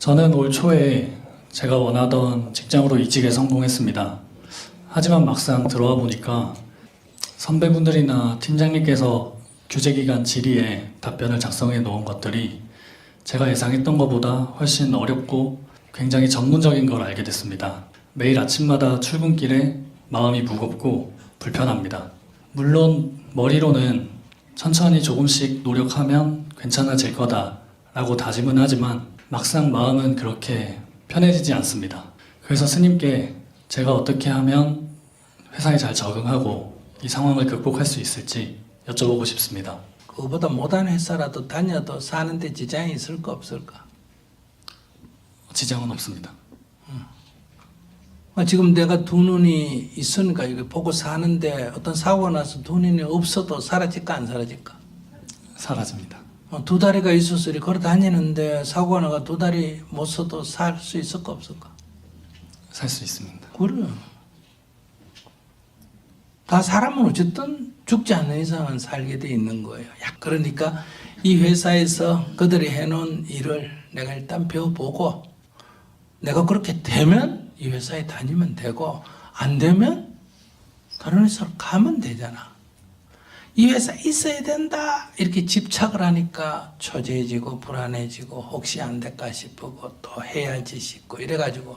저는 올 초에 제가 원하던 직장으로 이직에 성공했습니다. 하지만 막상 들어와 보니까 선배분들이나 팀장님께서 규제기간 질의에 답변을 작성해 놓은 것들이 제가 예상했던 것보다 훨씬 어렵고 굉장히 전문적인 걸 알게 됐습니다. 매일 아침마다 출근길에 마음이 무겁고 불편합니다. 물론 머리로는 천천히 조금씩 노력하면 괜찮아질 거다라고 다짐은 하지만 막상 마음은 그렇게 편해지지 않습니다. 그래서 스님께 제가 어떻게 하면 회사에 잘 적응하고 이 상황을 극복할 수 있을지 여쭤보고 싶습니다. 그거보다 못한 회사라도 다녀도 사는데 지장이 있을까 없을까? 지장은 없습니다. 아, 지금 내가 두 눈이 있으니까 이거 보고 사는데 어떤 사고가 나서 두 눈이 없어도 사라질까 안 사라질까? 사라집니다. 어, 두 다리가 이렇게 걸어 다니는데 사고가 나가 두 다리 못 써도 살 수 있을까 없을까? 살 수 있습니다. 그래. 다 사람은 어쨌든 죽지 않는 이상은 살게 돼 있는 거예요. 야, 그러니까 이 회사에서 그들이 해놓은 일을 내가 일단 배워보고 내가 그렇게 되면 이 회사에 다니면 되고 안 되면 다른 회사로 가면 되잖아. 이 회사 있어야 된다 이렇게 집착을 하니까 초조해지고 불안해지고 혹시 안 될까 싶고 또 해야지 싶고 이래가지고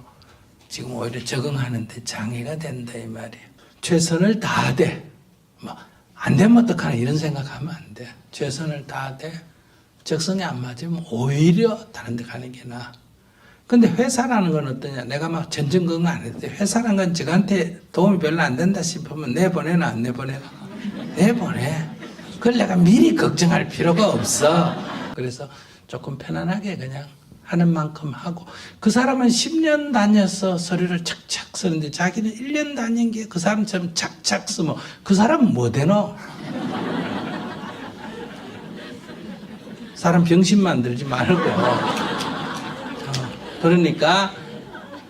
지금 오히려 적응하는데 장애가 된다 이 말이에요. 최선을 다하되 뭐안 되면 어떡하나 이런 생각하면 안 돼. 최선을 다하되 적성에 안 맞으면 오히려 다른 데 가는 게 나아. 근데 회사라는 건 어떠냐? 내가 막 전전긍긍 안 돼. 회사라는 건 저한테 도움이 별로 안 된다 싶으면 내보내나 안 내보내나? 내보내. 그걸 내가 미리 걱정할 필요가 없어. 그래서 조금 편안하게 그냥 하는 만큼 하고 그 사람은 10년 다녀서 서류를 착착 쓰는데 자기는 1년 다닌 게 그 사람처럼 착착 쓰면 그 사람은 뭐 되노? 사람 병신 만들지 말고 그러니까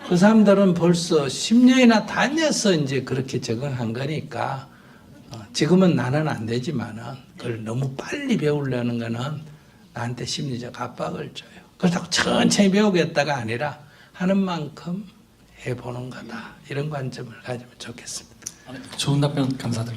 그 사람들은 벌써 10년이나 다녀서 이제 그렇게 적응한 거니까 어, 지금은 나는 안 되지만은 그걸 너무 빨리 배우려는 거는 나한테 심리적 압박을 줘요. 그렇다고 천천히 배우겠다가 아니라 하는 만큼 해보는 거다. 이런 관점을 가지면 좋겠습니다. 좋은 답변 감사드립니다.